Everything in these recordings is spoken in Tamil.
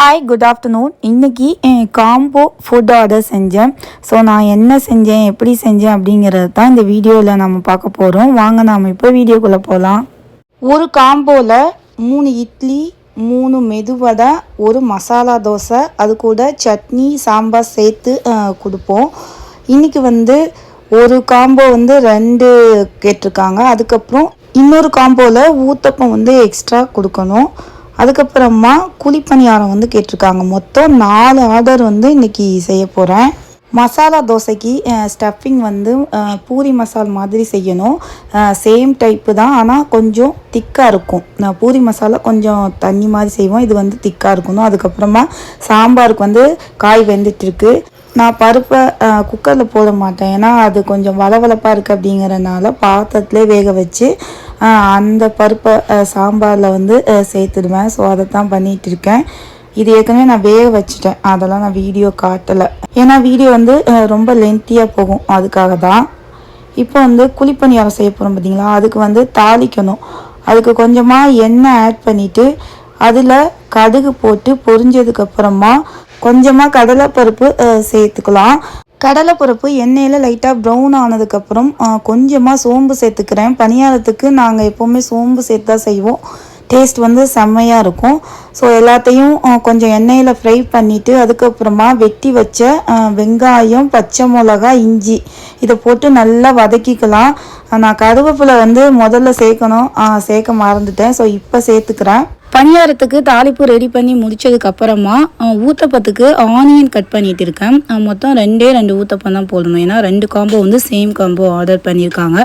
ஹாய் குட் ஆஃப்டர்நூன் இன்றைக்கி காம்போ ஃபுட் ஆர்டர் செஞ்சேன். ஸோ நான் என்ன செஞ்சேன் எப்படி செஞ்சேன் அப்படிங்கிறது தான் இந்த வீடியோவில் நம்ம பார்க்க போகிறோம் வாங்க நாம் இப்போ வீடியோக்குள்ளே போகலாம் ஒரு காம்போவில் மூணு இட்லி மூணு மெதுவடை ஒரு மசாலா தோசை அது கூட சட்னி சாம்பார் சேர்த்து கொடுப்போம். இன்றைக்கி வந்து ஒரு காம்போ வந்து ரெண்டு கேட்டிருக்காங்க. அதுக்கப்புறம் இன்னொரு காம்போவில் ஊத்தப்பம் வந்து எக்ஸ்ட்ரா கொடுக்கணும். அதுக்கப்புறமா குழிப்பணியாரம் வந்து கேட்டிருக்காங்க. மொத்தம் நாலு ஆர்டர் வந்து இன்றைக்கி செய்ய போகிறேன் மசாலா தோசைக்கு ஸ்டஃபிங் வந்து பூரி மசால் மாதிரி செய்யணும். சேம் டைப்பு தான். ஆனால் கொஞ்சம் திக்காக இருக்கும். நான் பூரி மசாலா கொஞ்சம் தண்ணி மாதிரி செய்வோம். இது வந்து திக்காக இருக்கணும். அதுக்கப்புறமா சாம்பாருக்கு வந்து காய் வெந்துட்டுருக்கு. நான் பருப்பை குக்கரில் போட மாட்டேன். ஏன்னா அது கொஞ்சம் வளவளப்பாக இருக்குது அப்படிங்கிறனால பாத்திரத்துலேயே வேக வச்சு அந்த பருப்பை சாம்பாரில் வந்து சேர்த்துடுவேன். ஸோ அதை தான் பண்ணிகிட்டு இருக்கேன் இது ஏற்கனவே நான் வேக வச்சுட்டேன். அதெல்லாம் நான் வீடியோ காட்டலை. ஏன்னா வீடியோ வந்து ரொம்ப லென்த்தியாக போகும். அதுக்காக தான். இப்போ வந்து குழிப்பணியாரம் செய்ய போகிறோம் பார்த்தீங்களா அதுக்கு வந்து தாளிக்கணும். அதுக்கு கொஞ்சமாக எண்ணெய் ஆட் பண்ணிவிட்டு அதில் கடுகு போட்டு பொரிஞ்சதுக்கப்புறமா கொஞ்சமாக கடலைப்பருப்பு சேர்த்துக்கலாம். கடலை பருப்பு எண்ணெயில் லைட்டாக ப்ரௌன் ஆனதுக்கப்புறம் கொஞ்சமாக சோம்பு சேர்த்துக்கிறேன். பணியாரத்துக்கு நாங்கள் எப்போவுமே சோம்பு சேர்த்து தான் செய்வோம். டேஸ்ட் வந்து செம்மையாக இருக்கும். ஸோ எல்லாத்தையும் கொஞ்சம் எண்ணெயில் ஃப்ரை பண்ணிவிட்டு அதுக்கப்புறமா வெட்டி வச்ச வெங்காயம் பச்சை மிளகா இஞ்சி இதை போட்டு நல்லா வதக்கிக்கலாம். நான் கருவேப்பிலை வந்து முதல்ல சேர்க்கணும். சேர்க்க மறந்துட்டேன். ஸோ இப்போ சேர்த்துக்கிறேன். பணியாரத்துக்கு தாளிப்பு ரெடி பண்ணி முடித்ததுக்கு அப்புறமா ஊத்தப்பத்துக்கு ஆனியன் கட் பண்ணிட்டு இருக்கேன் மொத்தம் ரெண்டே ரெண்டு ஊத்தப்பம் தான் போடணும். ஏன்னா ரெண்டு காம்போ வந்து சேம் காம்போ ஆர்டர் பண்ணியிருக்காங்க.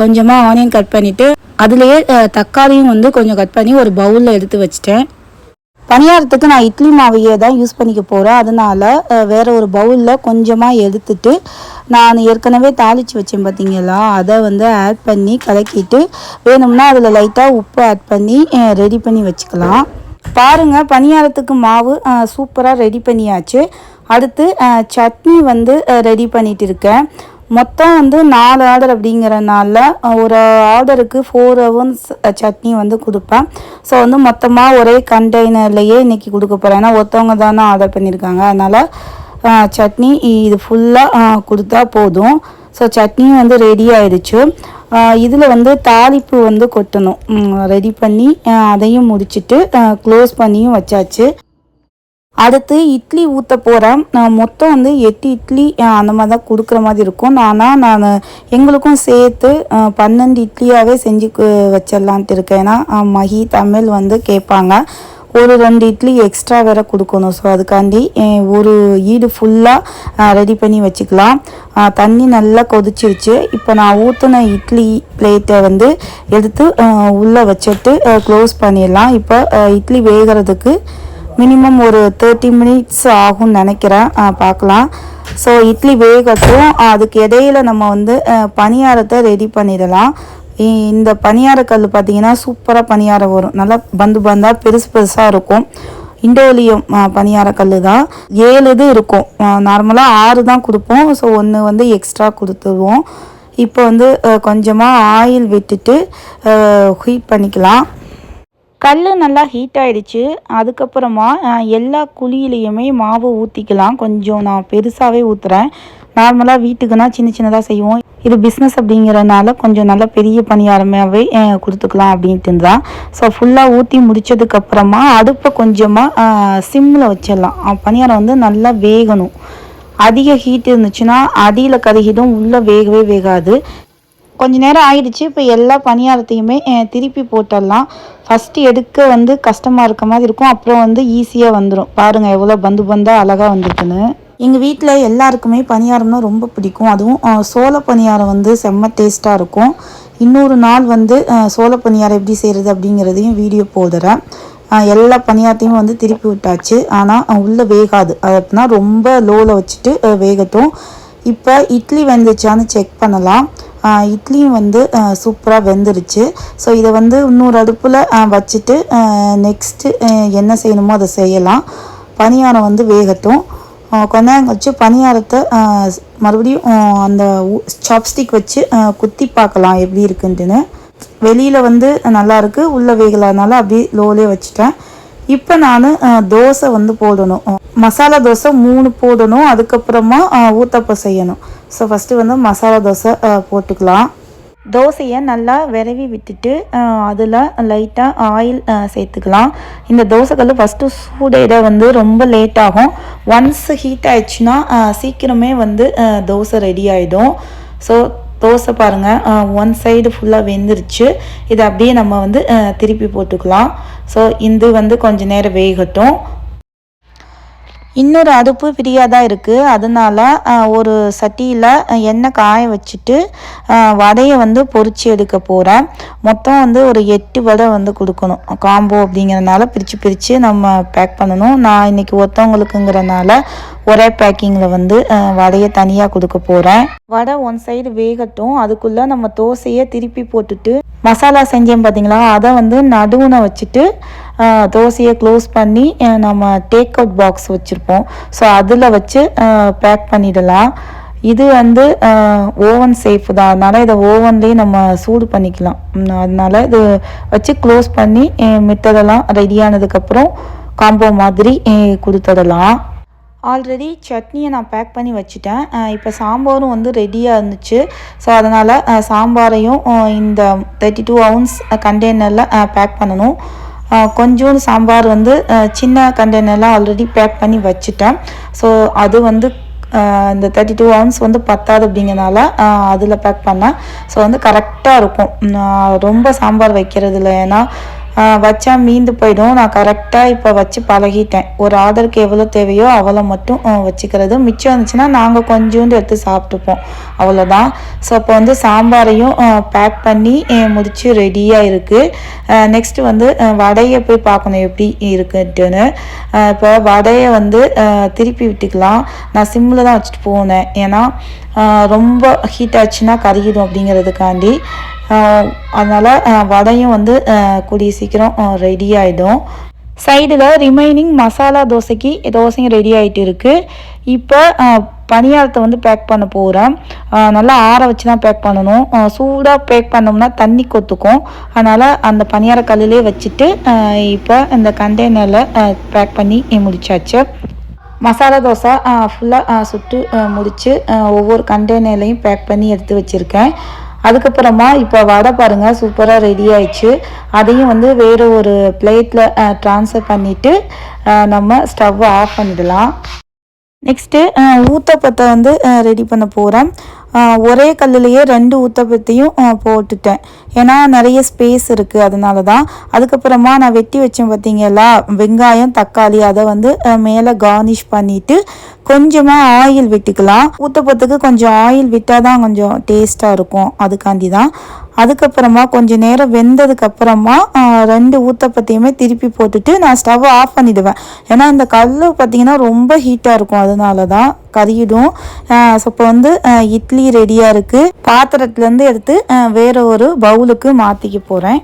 கொஞ்சமாக ஆனியன் கட் பண்ணிவிட்டு அதுலேயே தக்காளியும் வந்து கொஞ்சம் கட் பண்ணி ஒரு பவுலில் எடுத்து வச்சிட்டேன். பணியாரத்துக்கு நான் இட்லி மாவையே தான் யூஸ் பண்ணிக்க போகிறேன் அதனால் வேறு ஒரு பவுலில் கொஞ்சமாக எடுத்துட்டு நான் ஏற்கனவே தாளித்து வச்சேன் பார்த்தீங்களா அதை வந்து ஆட் பண்ணி கலக்கிட்டு வேணும்னா அதில் லைட்டாக உப்பு ஆட் பண்ணி ரெடி பண்ணி வச்சுக்கலாம். பாருங்கள் பணியாரத்துக்கு மாவு சூப்பராக ரெடி பண்ணியாச்சு. அடுத்து சட்னி வந்து ரெடி பண்ணிகிட்டு இருக்கேன். மொத்தம் வந்து நாலு ஆர்டர் அப்படிங்கிறனால ஒரு ஆர்டருக்கு ஃபோர் ஹவர்ஸ் சட்னி வந்து கொடுப்பேன். ஸோ வந்து மொத்தமாக ஒரே கண்டெய்னர்லேயே இன்னைக்கு கொடுக்க போகிறேன் ஏன்னா ஒருத்தவங்க தானே ஆர்டர் பண்ணியிருக்காங்க அதனால் சட்னி இது ஃபுல்லாக கொடுத்தா போதும். ஸோ சட்னியும் வந்து ரெடி ஆயிடுச்சு. இதில் வந்து தாளிப்பு வந்து கொட்டணும். ரெடி பண்ணி அதையும் முடிச்சுட்டு க்ளோஸ் பண்ணியும் வச்சாச்சு. அடுத்து இட்லி ஊற்ற போகிறேன் நான் மொத்தம் வந்து எட்டு இட்லி அந்த மாதிரி தான் கொடுக்குற மாதிரி இருக்கும். ஆனால் நான் எங்களுக்கும் சேர்த்து பன்னெண்டு இட்லியாகவே செஞ்சு வச்சிடலான்ட்டு இருக்கேன். ஏன்னா மகி மஹி தமிழ் வந்து கேட்பாங்க. ஒரு ரெண்டு இட்லி எக்ஸ்ட்ரா வேற கொடுக்கணும். ஸோ அதுக்காண்டி ஒரு ஈடு ஃபுல்லாக ரெடி பண்ணி வச்சுக்கலாம். தண்ணி நல்லா கொதிச்சிருச்சு. இப்போ நான் ஊற்றின இட்லி பிளேட்டை வந்து எடுத்து உள்ளே வச்சுட்டு க்ளோஸ் பண்ணிடலாம். இப்போ இட்லி வேகிறதுக்கு மினிமம் ஒரு தேர்ட்டி மினிட்ஸ் ஆகும்னு நினைக்கிறேன். பார்க்கலாம். ஸோ இட்லி வேகட்டும். அதுக்கு இடையில நம்ம வந்து பணியாரத்தை ரெடி பண்ணிடலாம். இ- இந்த பணியாரக்கல் கல் பார்த்தீங்கன்னா சூப்பராக பணியாரம் வரும். நல்லா பந்து பந்தாக பெருசு பெருசாக இருக்கும். இண்டோலியம் பணியாரக்கல் கல் தான். ஏழு இது இருக்கும். நார்மலாக ஆறு தான் கொடுப்போம். ஸோ ஒன்று வந்து எக்ஸ்ட்ரா கொடுத்துருவோம். இப்போ வந்து கொஞ்சமாக ஆயில் விட்டுட்டு ஹீட் பண்ணிக்கலாம். கல் நல்லா ஹீட் ஆயிடுச்சு. அதுக்கப்புறமா எல்லா குழியிலையுமே மாவு ஊற்றிக்கலாம் கொஞ்சம் நான் பெருசாகவே ஊற்றுறேன் நார்மலாக வீட்டுக்குன்னா சின்ன சின்னதாக செய்வோம். இது பிஸ்னஸ் அப்படிங்கிறனால கொஞ்சம் நல்ல பெரிய பணியாரமாகவே கொடுத்துக்கலாம் அப்படின்ட்டு தான். ஸோ ஃபுல்லாக ஊற்றி முடிச்சதுக்கப்புறமா அடுப்பை கொஞ்சமாக சிம்மில் வச்சிடலாம். பணியாரம் வந்து நல்லா வேகணும். அதிக ஹீட் இருந்துச்சுன்னா அடியில் கருகிடும் உள்ளே வேகவே வேகாது. கொஞ்ச நேரம் ஆயிடுச்சு. இப்போ எல்லா பணியாரத்தையுமே திருப்பி போட்டுடலாம். ஃபஸ்ட்டு எடுக்க வந்து கஷ்டமாக இருக்க மாதிரி இருக்கும். அப்புறம் வந்து ஈஸியாக வந்துடும் பாருங்கள் எவ்வளோ பந்து பந்தாக அழகாக வந்திருக்குன்னு. எங்கள் வீட்டில் எல்லாருக்குமே பணியாரம்னா ரொம்ப பிடிக்கும். அதுவும் சோள பணியாரம் வந்து செம்ம டேஸ்ட்டாக இருக்கும். இன்னொரு நாள் வந்து சோள பணியாரம் எப்படி செய்கிறது அப்படிங்கிறதையும் வீடியோ போடுறேன். எல்லா பணியாரத்தையும் வந்து திருப்பி விட்டாச்சு. ஆனால் உள்ளே வேகாது. அது அப்படின்னா ரொம்ப லோவில் வச்சுட்டு வேகட்டும். இப்போ இட்லி வந்துச்சான்னு செக் பண்ணலாம். இட்லியும் வந்து சூப்பராக வெந்துருச்சு. ஸோ இதை வந்து இன்னொரு அடுப்பில் வச்சுட்டு நெக்ஸ்ட்டு என்ன செய்யணுமோ அதை செய்யலாம். பணியாரம் வந்து வேகட்டும். கொஞ்சம் கொஞ்ச நேரம் பணியாரத்தை மறுபடியும் அந்த சாப்ஸ்டிக் வச்சு குத்தி பார்க்கலாம் எப்படி இருக்குன்ட்டுன்னு. வெளியில் வந்து நல்லாயிருக்கு உள்ளே வேகலாதனால அப்படியே லோலே வச்சுட்டேன். இப்போ நான் தோசை வந்து போடணும். மசாலா தோசை மூணு போடணும் அதுக்கப்புறமா ஊத்தப்பம் செய்யணும். ஸோ ஃபஸ்ட்டு வந்து மசாலா தோசை போட்டுக்கலாம். தோசையை நல்லா விரவி விட்டுட்டு அதில் லைட்டாக ஆயில் சேர்த்துக்கலாம். இந்த தோசைக்கல் ஃபஸ்ட்டு சூடையிட வந்து ரொம்ப லேட் ஆகும். ஒன்ஸ் ஹீட் ஆயிடுச்சுன்னா சீக்கிரமே வந்து தோசை ரெடி ஆகிடும் ஸோ தோசை பாருங்கள் ஒன் சைடு ஃபுல்லாக வெந்துருச்சு. இதை அப்படியே நம்ம வந்து திருப்பி போட்டுக்கலாம். ஸோ இது வந்து கொஞ்ச நேரம் வேகட்டும். இன்னொரு அடுப்பு ஃப்ரீயாக தான் இருக்குது அதனால ஒரு சட்டியில் எண்ணெய் காய வச்சுட்டு வடையை வந்து பொறிச்சு எடுக்க போகிறேன் மொத்தம் வந்து ஒரு எட்டு வடை வந்து கொடுக்கணும். காம்போ அப்படிங்கிறனால பிரித்து பிரித்து நம்ம பேக் பண்ணணும். நான் இன்னைக்கு ஒருத்தவங்களுக்குங்கிறனால ஒரே பேக்கிங்கில் வந்து வடையை தனியாக கொடுக்க போகிறேன் வடை ஒன் சைடு வேகட்டும். அதுக்குள்ளே நம்ம தோசையை திருப்பி போட்டுட்டு மசாலா செஞ்சேன் பார்த்தீங்களா அதை வந்து நடுவுன வச்சுட்டு தோசையை க்ளோஸ் பண்ணி நம்ம டேக் அவுட் பாக்ஸ் வச்சுருப்போம். ஸோ அதில் வச்சு பேக் பண்ணிடலாம். இது வந்து ஓவன் சேஃப் தான். அதனால் இதை ஓவன்லேயே நம்ம சூடு பண்ணிக்கலாம். அதனால் இது வச்சு க்ளோஸ் பண்ணி அஹ், மித்ததெல்லாம் காம்போ மாதிரி கொடுத்துடலாம். ஆல்ரெடி சட்னியை நான் பேக் பண்ணி வச்சுட்டேன். இப்போ சாம்பாரும் வந்து ரெடியாக இருந்துச்சு. ஸோ அதனால் சாம்பாரையும் இந்த தேர்ட்டி டூ அவுன்ஸ் கண்டெய்னரில் பேக் பண்ணணும். கொஞ்சோண்டு சாம்பார் வந்து சின்ன கண்டெய்னர்லாம் ஆல்ரெடி பேக் பண்ணி வச்சுட்டேன். ஸோ அது வந்து இந்த தேர்ட்டி டூ ஹவர்ஸ் வந்து பத்தாது அப்படிங்கிறனால அதில் பேக் பண்ணேன். ஸோ வந்து கரெக்டாக இருக்கும். நான் ரொம்ப சாம்பார் வைக்கிறது இல்லை ஏன்னா வச்சா மீந்து போயிடும். நான் கரெக்டாக இப்போ வச்சு பழகிட்டேன். ஒரு ஆர்டருக்கு எவ்வளோ தேவையோ அவ்வளோ மட்டும் வச்சுக்கிறது. மிச்சம் இருந்துச்சுன்னா நாங்கள் கொஞ்சோண்டு எடுத்து சாப்பிட்டுப்போம். அவ்வளோதான் ஸோ அப்போ வந்து சாம்பாரையும் பேக் பண்ணி முடிச்சு ரெடியாக இருக்குது நெக்ஸ்ட்டு வந்து வடையை போய் பார்க்கணும். எப்படி இருக்குன்ட்டுன்னு. இப்போ வடையை வந்து திருப்பி விட்டுக்கலாம். நான் சிம்மில் தான் வச்சுட்டு போனேன். ஏன்னா ரொம்ப ஹீட் ஆச்சுன்னா கருகிடும் அப்படிங்கிறதுக்காண்டி. அதனால் வடையும் வந்து கூடிய சீக்கிரம் ரெடி ஆகிடும் சைடில் ரிமைனிங் மசாலா தோசைக்கு தோசையும் ரெடி ஆகிட்டு இருக்குது இப்போ பணியாரத்தை வந்து பேக் பண்ண போகிறேன் நல்லா ஆற வச்சு தான் பேக் பண்ணணும். சூடாக பேக் பண்ணோம்னா தண்ணி கொத்துக்கும். அதனால் அந்த பணியார கல்லிலே வச்சுட்டு இப்போ இந்த கண்டெய்னரில் பேக் பண்ணி முடிச்சாச்சு. மசாலா தோசை ஃபுல்லாக சுட்டு முடித்து ஒவ்வொரு கண்டெய்னர்லையும் பேக் பண்ணி எடுத்து வச்சுருக்கேன். அதுக்கப்புறமா இப்போ வடை பாருங்கள் சூப்பராக ரெடி ஆயிடுச்சு. அதையும் வந்து வேறு ஒரு பிளேட்டில் ட்ரான்ஸ்ஃபர் பண்ணிவிட்டு நம்ம ஸ்டவ்வை ஆஃப் பண்ணிடலாம். நெக்ஸ்ட்டு ஊத்தப்பத்தை வந்து ரெடி பண்ண போகிறேன் ஒரே கல்லுலேயே ரெண்டு ஊத்தப்பத்தையும் போட்டுட்டேன். ஏன்னா நிறைய ஸ்பேஸ் இருக்குது அதனால தான் அதுக்கப்புறமா நான் வெட்டி வச்சேன் பார்த்தீங்களா வெங்காயம் தக்காளி அதை வந்து மேலே கார்னிஷ் பண்ணிவிட்டு கொஞ்சமாக ஆயில் விட்டுக்கலாம். ஊத்தப்பத்துக்கு கொஞ்சம் ஆயில் விட்டால் தான் கொஞ்சம் டேஸ்ட்டாக இருக்கும் அதுக்காண்டி தான் அதுக்கப்புறமா கொஞ்சம் நேரம் வெந்ததுக்கப்புறமா ரெண்டு ஊத்தப்பத்தையுமே திருப்பி போட்டுட்டு நான் ஸ்டவ் ஆஃப் பண்ணிடுவேன். ஏன்னா இந்த கல் பார்த்தீங்கன்னா ரொம்ப ஹீட்டாக இருக்கும். அதனால தான் கறியிடும் ஸோ இப்போ வந்து இட்லி ரெடியாக இருக்குது பாத்திரத்துலேருந்து எடுத்து வேறு ஒரு பவுலுக்கு மாற்றிக்க போகிறேன்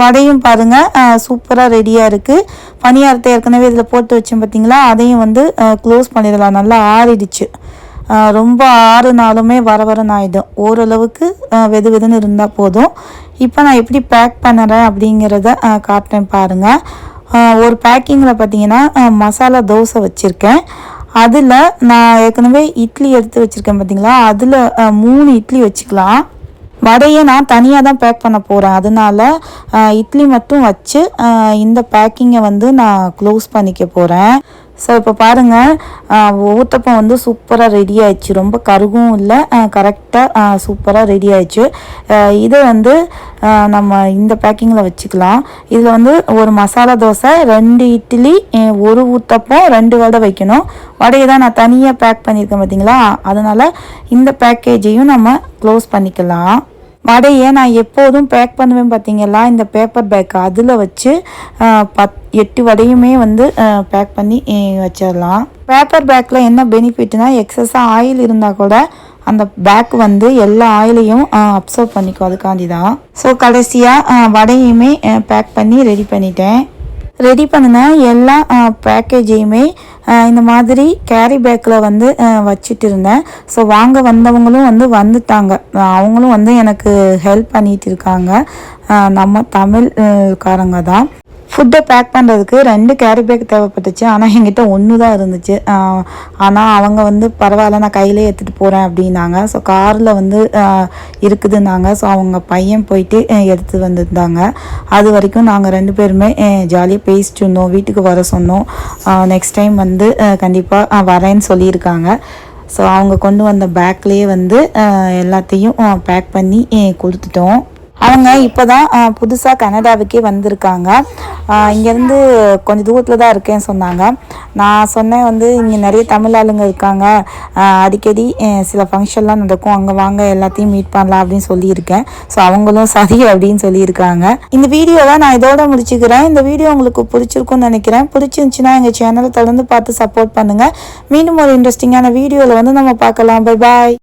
வடையும் பாருங்கள் சூப்பராக ரெடியாக இருக்குது பணியாரத்தை ஏற்கனவே இதில் போட்டு வச்சேன் பார்த்தீங்களா அதையும் வந்து க்ளோஸ் பண்ணிடலாம். நல்லா ஆறிடுச்சு. ரொம்ப ஆறுனாலுமே வர வரன்னு ஆகிடும் ஓரளவுக்கு வெது வெதுன்னு இருந்தால் போதும். இப்போ நான் எப்படி பேக் பண்ணுறேன் அப்படிங்கிறத அஹ், காட்டுறேன் பாருங்கள் ஒரு பேக்கிங்கில் பார்த்தீங்கன்னா மசாலா தோசை வச்சுருக்கேன். அதில் நான் ஏற்கனவே இட்லி எடுத்து வச்சுருக்கேன் பார்த்தீங்களா? அதில் மூணு இட்லி வச்சுக்கலாம். வடையை நான் தனியாக தான் பேக் பண்ண போகிறேன் அதனால இட்லி மட்டும் வச்சு இந்த பேக்கிங்கை வந்து நான் க்ளோஸ் பண்ணிக்க போகிறேன் ஸோ இப்போ பாருங்கள் ஊத்தப்பம் வந்து சூப்பராக ரெடி ஆயிடுச்சு. ரொம்ப கருகும் இல்லை கரெக்டாக சூப்பராக ரெடி ஆயிடுச்சு. இதை வந்து நம்ம இந்த பேக்கிங்கில் வச்சுக்கலாம். இதில் வந்து ஒரு மசாலா தோசை ரெண்டு இட்லி ஒரு ஊத்தப்பம் ரெண்டு வடை வைக்கணும். வடையை தான் நான் தனியாக பேக் பண்ணியிருக்கேன் பார்த்தீங்களா அதனால் இந்த பேக்கேஜையும் நம்ம க்ளோஸ் பண்ணிக்கலாம். வடையை நான் எப்போதும் பேக் பண்ணுவேன் பார்த்தீங்களா? இந்த பேப்பர் பேக் அதில் வச்சு பத் எட்டு வடையுமே வந்து பேக் பண்ணி வச்சிடலாம். பேப்பர் பேக்கில் என்ன பெனிஃபிட்னா எக்ஸஸாக ஆயில் இருந்தால் கூட அந்த பேக் வந்து எல்லா ஆயிலையும் அப்சர்வ் பண்ணிக்கும் அதுக்காண்டி தான். ஸோ கடைசியாக வடையுமே பேக் பண்ணி ரெடி பண்ணிட்டேன். ரெடி பண்ணின எல்லா பேக்கேஜையுமே இந்த மாதிரி கேரி பேக்கில் வந்து வச்சுட்டு இருந்தேன் ஸோ வாங்க வந்தவங்களும் வந்து வந்துட்டாங்க. அவங்களும் வந்து எனக்கு ஹெல்ப் பண்ணிகிட்டு இருக்காங்க நம்ம நம்ம தமிழ்காரங்க தான். ஃபுட்டை பேக் பண்ணுறதுக்கு ரெண்டு கேரி பேக் தேவைப்பட்டுச்சு. ஆனால் எங்கிட்ட ஒன்று தான் இருந்துச்சு ஆனால் அவங்க வந்து பரவாயில்ல நான் கையிலே எடுத்துகிட்டு போகிறேன் அப்படின்னாங்க. ஸோ காரில் வந்து இருக்குதுன்னாங்க. ஸோ அவங்க பையன் போயிட்டு எடுத்து வந்திருந்தாங்க. அது வரைக்கும் நாங்கள் ரெண்டு பேருமே ஜாலியாக பேசிட்டு இருந்தோம். வீட்டுக்கு வர சொன்னோம். நெக்ஸ்ட் டைம் வந்து கண்டிப்பாக வரேன்னு சொல்லியிருக்காங்க. ஸோ அவங்க கொண்டு வந்த பேக்லேயே வந்து எல்லாத்தையும் பேக் பண்ணி கொடுத்துட்டோம். அவங்க இப்போ தான் புதுசாக கனடாவுக்கே வந்திருக்காங்க. இங்கேருந்து கொஞ்சம் தூரத்தில் தான் இருக்கேன்னு சொன்னாங்க. நான் சொன்னேன் வந்து இங்கே நிறைய தமிழ் ஆளுங்க இருக்காங்க. அடிக்கடி சில ஃபங்க்ஷன்லாம் நடக்கும். அங்கே வாங்க எல்லாத்தையும் மீட் பண்ணலாம் அப்படின்னு சொல்லியிருக்கேன். ஸோ அவங்களும் சரி அப்படின்னு சொல்லியிருக்காங்க. இந்த வீடியோவை நான் இதோட முடிச்சுக்கிறேன். இந்த வீடியோ உங்களுக்கு பிடிச்சிருக்கும்னு நினைக்கிறேன். பிடிச்சிருந்துச்சுன்னா எங்கள் சேனலை தொடர்ந்து பார்த்து சப்போர்ட் பண்ணுங்கள் மீண்டும் ஒரு இன்ட்ரெஸ்டிங்கான வீடியோவில் வந்து நம்ம பார்க்கலாம். Bye bye